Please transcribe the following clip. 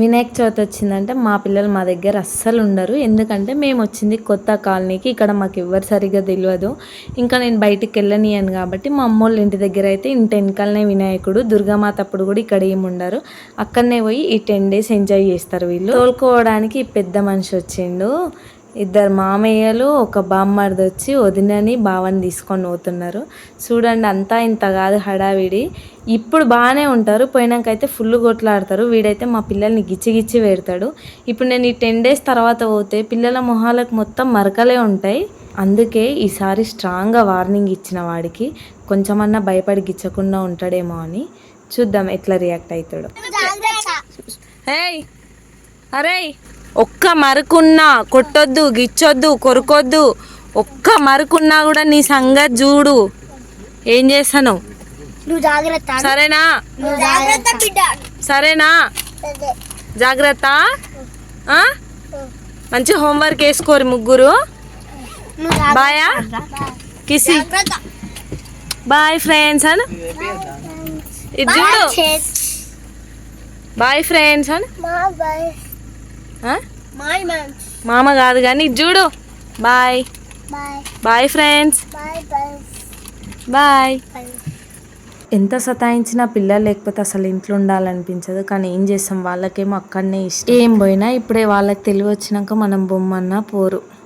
వినాయక చవితి వచ్చిందంటే మా పిల్లలు మా దగ్గర అస్సలు ఉండరు. ఎందుకంటే మేము వచ్చింది కొత్త కాలనీకి. ఇక్కడ మాకు ఎవరు సరిగ్గా తెలియదు ఇంకా నేను బయటికి వెళ్ళనియను కాబట్టి మా అమ్మోళ్ళ ఇంటి దగ్గర అయితే ఇంటి వెనకాలనే వినాయకుడు దుర్గామాత అప్పుడు కూడా ఇక్కడ ఏమి ఉండరు. అక్కడనే పోయి ఈ టెన్ డేస్ ఎంజాయ్ చేస్తారు వీళ్ళు. తోలుకోవడానికి పెద్ద మనిషి వచ్చిండు. ఇద్దరు మామయ్యలు ఒక బామ్మర్ది వచ్చి వదినని బావని తీసుకొని పోతున్నారు. చూడండి అంతా ఇంత కాదు హడావిడి. ఇప్పుడు బాగానే ఉంటారు పోయినాకైతే ఫుల్ కొట్లాడతారు. వీడైతే మా పిల్లల్ని గిచ్చి గిచ్చి పెడతాడు. ఇప్పుడు నేను ఈ టెన్ డేస్ తర్వాత పోతే పిల్లల మొహాలకు మొత్తం మరకలే ఉంటాయి. అందుకే ఈసారి స్ట్రాంగ్గా వార్నింగ్ ఇచ్చిన వాడికి కొంచెమన్నా భయపడి గిచ్చకుండా ఉంటాడేమో అని చూద్దాం ఎట్లా రియాక్ట్ అవుతాడు. అరే ఒక్క మరుకున్నా కొట్టొద్దు గిచ్చొద్దు కొరుకొద్దు. ఒక్క మరుకున్నా కూడా నీ సంగతి చూడు. ఏం చేస్తాను? సరేనా? సరేనా? జాగ్రత్త? మంచి హోంవర్క్ వేసుకోరు ముగ్గురు. బాయా? కిసి. బాయ్ ఫ్రెండ్స్ అను. ఇది చూడు. బాయ్ ఫ్రెండ్స్ అను. మామ కాదు కానీ చూడు. Boy. Boy. Boy friends. Boy. ఎంత సతాయించినా పిల్లలు లేకపోతే అసలు ఇంట్లో ఉండాలనిపించదు కానీ ఏం చేస్తాం? వాళ్ళకేమో అక్కడనే ఇష్టం. ఏం పోయినా ఇప్పుడే వాళ్ళకి తెలివి వచ్చినాక మనం బొమ్మన్నా పోరు.